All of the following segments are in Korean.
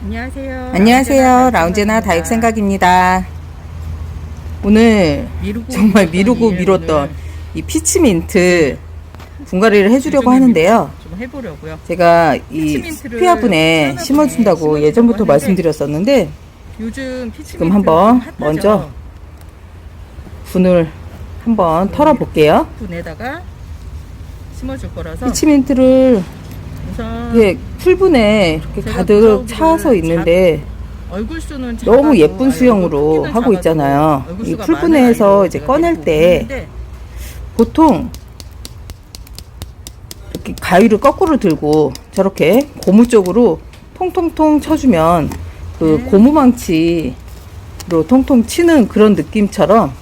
안녕하세요. 안녕하세요. 라운제나 다육 생각입니다. 오늘 미루고 정말 미루고 일 미뤘던 이 피치민트 분갈이를 해주려고 하는데요. 좀 해보려고요. 제가 이 피치민트를 스피아분에 심어준다고 예전부터 말씀드렸었는데 요즘 지금 한번 먼저 분을 한번 털어볼게요. 분에다가 심어줄 거라서 피치민트를 우선 이 풀분에 이렇게 제가 가득 차서 있는데 얼굴 수는 너무 작아도, 예쁜 아니, 수영으로 크기는 하고 있잖아요. 얼굴 이 수가 풀분에서 이제 꺼낼 때 있는데 보통 이렇게 가위를 거꾸로 들고 저렇게 고무 쪽으로 통통통 쳐주면 그 네. 고무망치로 통통 치는 그런 느낌처럼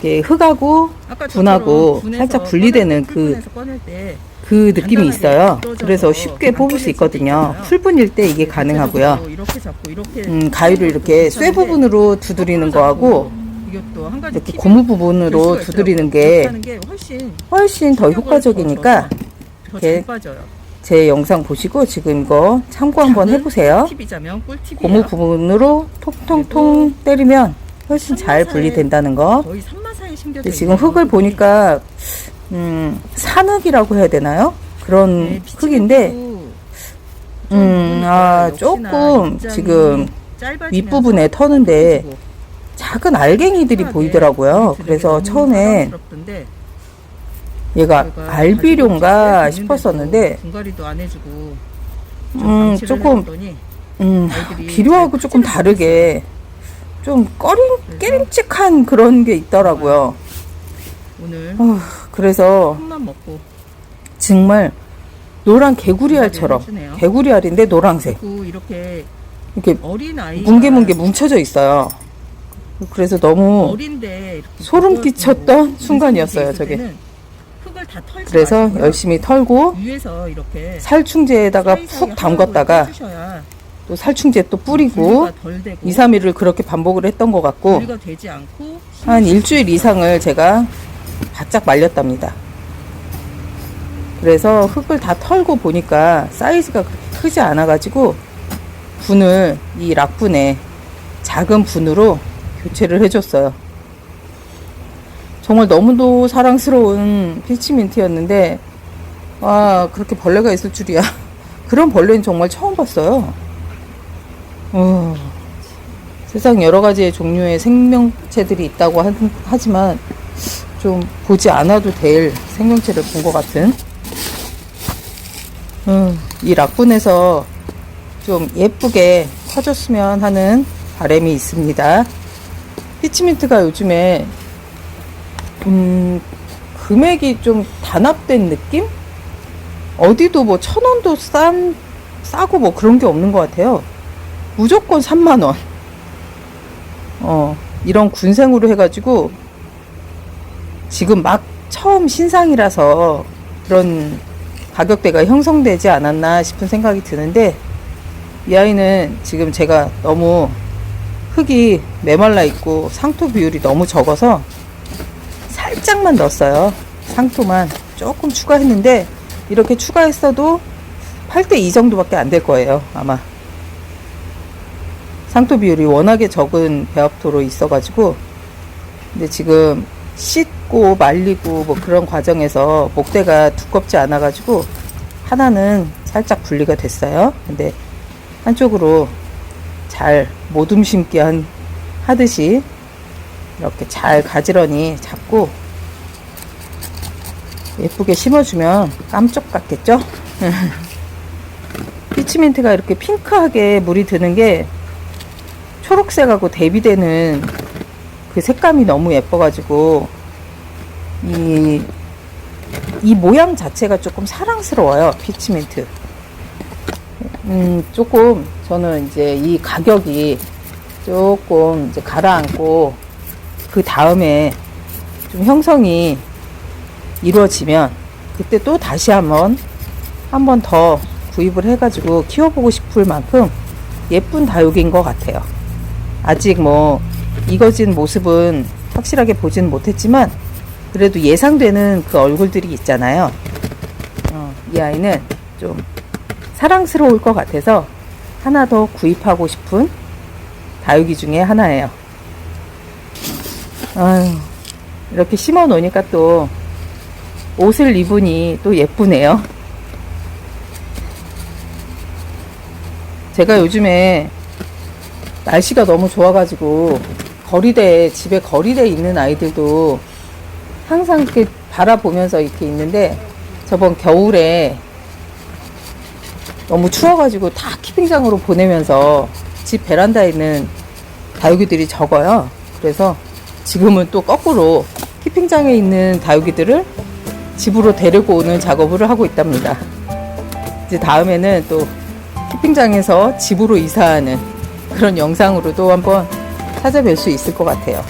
이렇게 흙하고 아까 분하고 저처럼 살짝 분리되는 꺼낼- 그, 풀분에서 꺼낼 때 그 느낌이 있어요. 그래서 쉽게 안 뽑을 수 있거든요. 풀분일 때 이게 가능하고요. 음, 가위를 이렇게 쇠 부분으로 두드리는 거하고 이렇게 고무 될 부분으로. 두드리는 게 훨씬 더 효과적이니까 이렇게. 제 영상 보시고 지금 이거 참고 한번 해보세요. 고무 부분으로 통통통 때리면 훨씬 잘 분리된다는 거. 거의 3마사에 심겨져 근데 지금 흙을 거. 보니까 음, 산흙이라고 해야 되나요? 그런 네, 흙인데 음, 아, 조금 지금 윗부분에 터는데 작은 알갱이들이 보이더라고요. 우리 그래서 부담스럽던데 얘가 알비룡가 싶었었는데 음, 조금 음, 비료하고 잘 조금 다르게 좀 꺼림, 깨림칙한 그런 게 있더라고요. 오늘 어, 그래서 콩만 먹고 정말 노란 개구리 알처럼 해주네요. 개구리 알인데 노란색 그리고 이렇게 이렇게 어린 아이 뭉게뭉게 뭉쳐져 있어요. 그래서 너무 어린데 이렇게 소름 끼쳤던 뭐 순간이었어요, 있을 저게. 때는 흙을 다 털지 그래서 마시고요. 열심히 털고 위에서 이렇게 살충제에다가 사이사이 푹 해주셔야 또 살충제 또 뿌리고 분리가 덜 되고 2, 3일을 그렇게 반복을 했던 것 같고 분리가 되지 않고 한 일주일 이상을 제가 바짝 말렸답니다. 그래서 흙을 다 털고 보니까 사이즈가 그렇게 크지 않아가지고 분을 이 락분에 작은 분으로 교체를 해줬어요. 정말 너무도 사랑스러운 피치민트였는데 와 그렇게 벌레가 있을 줄이야. 그런 벌레는 정말 처음 봤어요. 어, 세상 여러 가지의 종류의 생명체들이 있다고 하, 하지만 좀 보지 않아도 될 생명체를 본 것 같은 음, 이 락분에서 좀 예쁘게 커졌으면 하는 바람이 있습니다. 피치민트가 요즘에 음, 금액이 좀 단합된 느낌? 어디도 뭐 천 원도 싼 싸고 뭐 그런 게 없는 것 같아요. 무조건 3만 원. 어, 이런 군생으로 해가지고 지금 막 처음 신상이라서 그런 가격대가 형성되지 않았나 싶은 생각이 드는데 이 아이는 지금 제가 너무 흙이 메말라 있고 상토 비율이 너무 적어서 살짝만 넣었어요. 상토만 조금 추가했는데 이렇게 추가했어도 8대 2 정도밖에 안 될 거예요. 아마. 상토 비율이 워낙에 적은 배합토로 있어가지고 근데 지금 씻고 말리고 뭐 그런 과정에서 목대가 두껍지 않아 가지고 하나는 살짝 분리가 됐어요. 근데 한쪽으로 잘 모둠 심기 한, 하듯이 이렇게 잘 가지런히 잡고 예쁘게 심어주면 깜짝 같겠죠? 피치민트가 이렇게 핑크하게 물이 드는 게 초록색하고 대비되는 그 색감이 너무 예뻐가지고 이, 이 모양 자체가 조금 사랑스러워요 피치민트 음 조금 저는 이제 이 가격이 조금 이제 가라앉고 그 다음에 좀 형성이 이루어지면 그때 또 다시 한번 한 번 더 구입을 해가지고 키워보고 싶을 만큼 예쁜 다육인 것 같아요. 아직 뭐 익어진 모습은 확실하게 보진 못했지만 그래도 예상되는 그 얼굴들이 있잖아요. 어, 이 아이는 좀 사랑스러울 것 같아서 하나 더 구입하고 싶은 다육이 중에 하나예요. 아유, 이렇게 심어 놓으니까 또 옷을 입으니 또 예쁘네요. 제가 요즘에 날씨가 너무 좋아가지고 거리대에 집에 거리대에 있는 아이들도 항상 이렇게 바라보면서 이렇게 있는데 저번 겨울에 너무 추워가지고 다 키핑장으로 보내면서 집 베란다에 있는 다육이들이 적어요. 그래서 지금은 또 거꾸로 키핑장에 있는 다육이들을 집으로 데리고 오는 작업을 하고 있답니다. 이제 다음에는 또 키핑장에서 집으로 이사하는 그런 영상으로도 한번 찾아뵐 수 있을 것 같아요.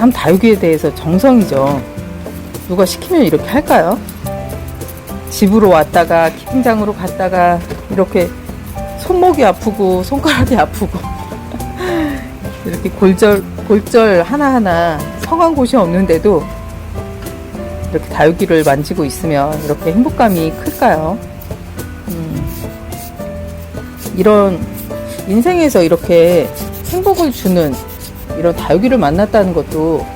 참 다육이에 대해서 정성이죠. 누가 시키면 이렇게 할까요? 집으로 왔다가 키핑장으로 갔다가 이렇게 손목이 아프고 손가락이 아프고 이렇게 골절 골절 하나하나 성한 곳이 없는데도 이렇게 다육이를 만지고 있으면 이렇게 행복감이 클까요? 음, 이런 인생에서 이렇게 행복을 주는 이런 다육이를 만났다는 것도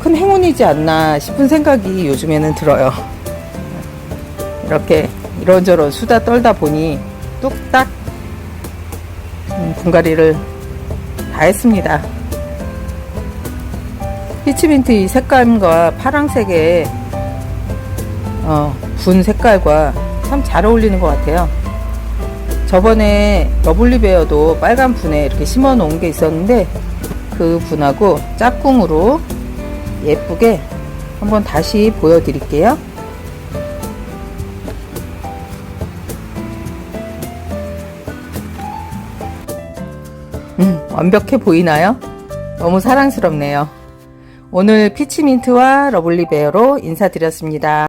큰 행운이지 않나 싶은 생각이 요즘에는 들어요. 이렇게 이런저런 수다 떨다 보니 뚝딱 음, 분갈이를 다 했습니다. 피치민트 이 색감과 파랑색의 어, 분 색깔과 참 잘 어울리는 것 같아요. 저번에 러블리베어도 빨간 분에 이렇게 심어 놓은 게 있었는데 그 분하고 짝꿍으로 예쁘게 한번 다시 보여드릴게요. 음, 완벽해 보이나요? 너무 사랑스럽네요. 오늘 피치민트와 러블리베어로 인사드렸습니다.